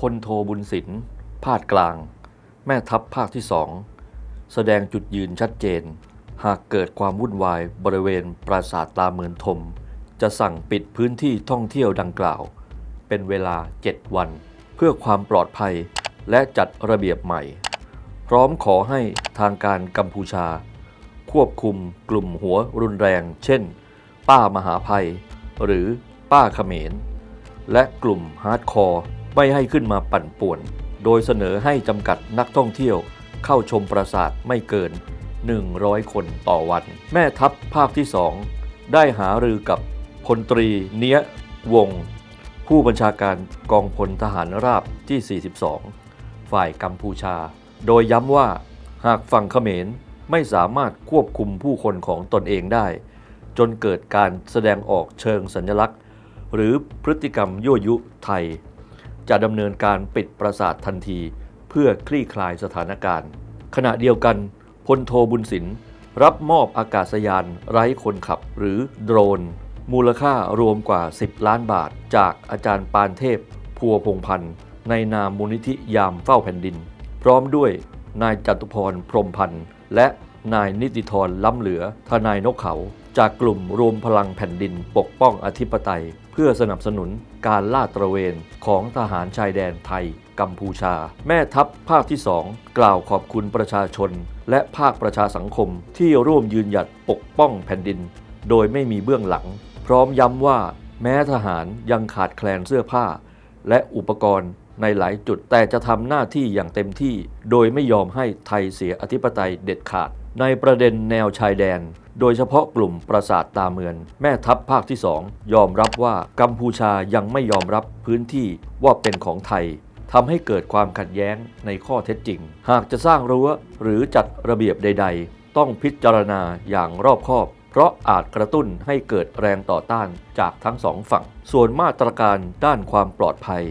พลโทบุญสินภาคกลาง แม่ทัพภาคที่สองแสดงจุดยืนชัดเจน หากเกิดความวุ่นวายบริเวณปราสาทตาเมือนทม จะสั่งปิดพื้นที่ท่องเที่ยวดังกล่าว เป็นเวลา 7 วัน เพื่อความปลอดภัยและจัดระเบียบใหม่ พร้อมขอให้ทางการกัมพูชา ควบคุมกลุ่มหัวรุนแรง เช่น ป้ามหาภัย หรือป้าเขมร และกลุ่มฮาร์ดคอร์ ไม่ให้ขึ้นมาปั่นป่วน โดยเสนอให้จำกัดนักท่องเที่ยวเข้าชมปราสาทไม่เกิน 100 คนต่อวัน แม่ทัพภาคที่2ได้หารือกับพลตรีเนียวง ผู้บัญชาการกองพลทหารราบที่ 42 ฝ่ายกัมพูชา โดยย้ำว่าหากฝั่งเขมรไม่สามารถควบคุมผู้คนของตนเองได้ จนเกิดการแสดงออกเชิงสัญลักษณ์ หรือพฤติกรรมยั่วยุไทย จะดำเนินการปิดปราสาททันที เพื่อคลี่คลายสถานการณ์ ขณะเดียวกันพลโทบุญสินรับมอบอากาศยานไร้คนขับหรือโดรน มูลค่ารวมกว่า 10 ล้านบาท จากอาจารย์ปานเทพ พัวพงพันธ์ในนามมูลนิธิยามเฝ้าแผ่นดิน พร้อมด้วยนายจตุพรพรมพันธ์และ นายนิติธรล้ำเหลือ ทนายนกเขา จากกลุ่มรวมพลังแผ่นดินปกป้องอธิปไตย เพื่อสนับสนุนการลาดตระเวนของทหารชายแดนไทย กัมพูชา แม่ทัพภาคที่ 2 กล่าวขอบคุณประชาชน และภาคประชาสังคมที่ร่วมยืนหยัดปกป้องแผ่นดิน โดยไม่มีเบื้องหลัง พร้อมย้ำว่า แม้ทหารยังขาดแคลนเสื้อผ้า และอุปกรณ์ ในหลายจุด แต่จะทำหน้าที่อย่างเต็มที่ โดยไม่ยอมให้ไทยเสียอธิปไตยเด็ดขาด ในประเด็นแนวชายแดน โดยเฉพาะกลุ่มปราสาทตาเมือน แม่ทัพภาคที่ 2 ยอมรับว่ากัมพูชายังไม่ยอมรับพื้นที่ว่าเป็นของไทยทำให้เกิดความขัดแย้งในข้อเท็จจริง หากจะสร้างรั้วหรือจัดระเบียบใด ๆ ต้องพิจารณาอย่างรอบคอบ เพราะอาจกระตุ้นให้เกิดแรงต่อต้านจากทั้งสองฝั่ง ส่วนมาตรการด้านความปลอดภัย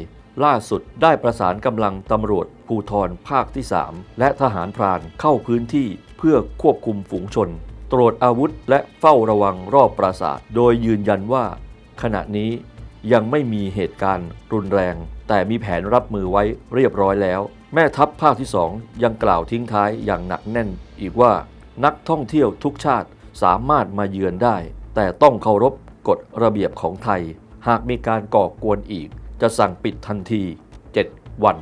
ล่าสุดได้ประสานกำลังตำรวจภูทรภาคที่ 3 และทหารพรานเข้าพื้นที่เพื่อควบคุมฝูงชน ตรวจอาวุธและเฝ้าระวังรอบปราสาท โดยยืนยันว่า ขณะนี้ยังไม่มีเหตุการณ์รุนแรง แต่มีแผนรับมือไว้เรียบร้อยแล้ว แม่ทัพภาคที่ 2 ยังกล่าวทิ้งท้ายอย่างหนักแน่น อีกว่านักท่องเที่ยวทุกชาติสามารถมาเยือนได้ แต่ต้องเคารพกฎระเบียบของไทย หากมีการก่อกวนอีก จะสั่งปิดทันที 7 วัน